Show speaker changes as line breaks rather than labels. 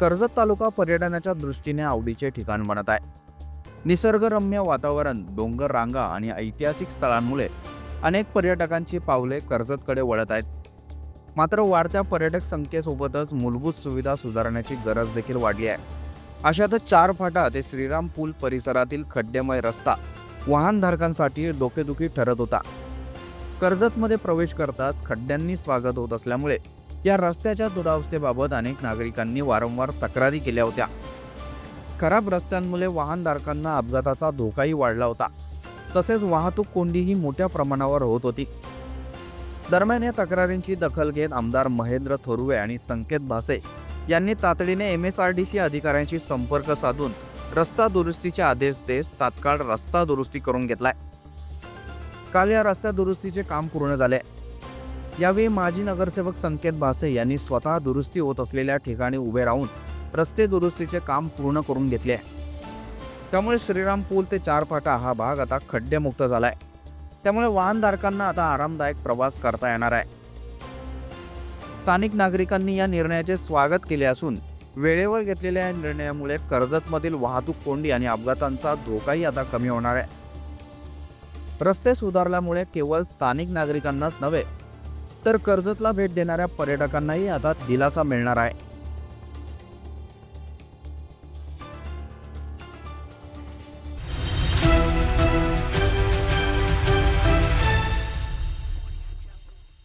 कर्जत तालुका पर्यटनाच्या दृष्टीने आवडीचे ठिकाण बनत आहे. निसर्गरम्य वातावरण डोंगर रांगा आणि ऐतिहासिक स्थळांमुळे अनेक पर्यटकांची पावले कर्जतकडे वळत आहेत. मात्र वाढत्या पर्यटक संख्येसोबतच मूलभूत सुविधा सुधारण्याची गरज देखील वाढली आहे. अशातच चार फाटा ते श्रीराम पूल परिसरातील खड्डेमय रस्ता वाहनधारकांसाठी डोकेदुखी ठरत होता. कर्जतमध्ये प्रवेश करताच खड्ड्यांनी स्वागत होत असल्यामुळे या रस्त्याच्या दुरावस्थेबाबत अनेक नागरिकांनी वारंवार तक्रारी केल्या होत्या. खराब रस्त्यांमुळे वाहनधारकांना अपघाताचा धोकाही वाढला होता. तसेच वाहतूक कोंडीही मोठ्या प्रमाणावर होत होती. दरम्यान या तक्रारींची दखल घेत आमदार महेंद्र थोरवे आणि संकेत भासे यांनी तातडीने M S R D C अधिकाऱ्यांशी संपर्क साधून रस्ता दुरुस्तीचे आदेश देत तात्काळ रस्ता दुरुस्ती करून घेतलाय. काल या रस्त्या दुरुस्तीचे काम पूर्ण झाले. यावेळी माजी नगरसेवक संकेत भासे यांनी स्वतः दुरुस्ती होत असलेल्या ठिकाणी उभे राहून रस्ते दुरुस्तीचे काम पूर्ण करून घेतले त्यामुळे श्रीराम पूल ते चारफाटा हा भाग आता खड्डेमुक्त झालाय. त्यामुळे वाहनधारकांना आता आरामदायक प्रवास करता येणार आहे. स्थानिक नागरिकांनी या निर्णयाचे स्वागत केले असून वेळेवर घेतलेल्या या निर्णयामुळे कर्जतमधील वाहतूक कोंडी आणि अपघातांचा धोकाही आता कमी होणार आहे. रस्ते सुधारल्यामुळे केवळ स्थानिक नागरिकांनाच नव्हे तर कर्जतला भेट देणाऱ्या पर्यटकांनाही आता दिलासा मिळणार आहे.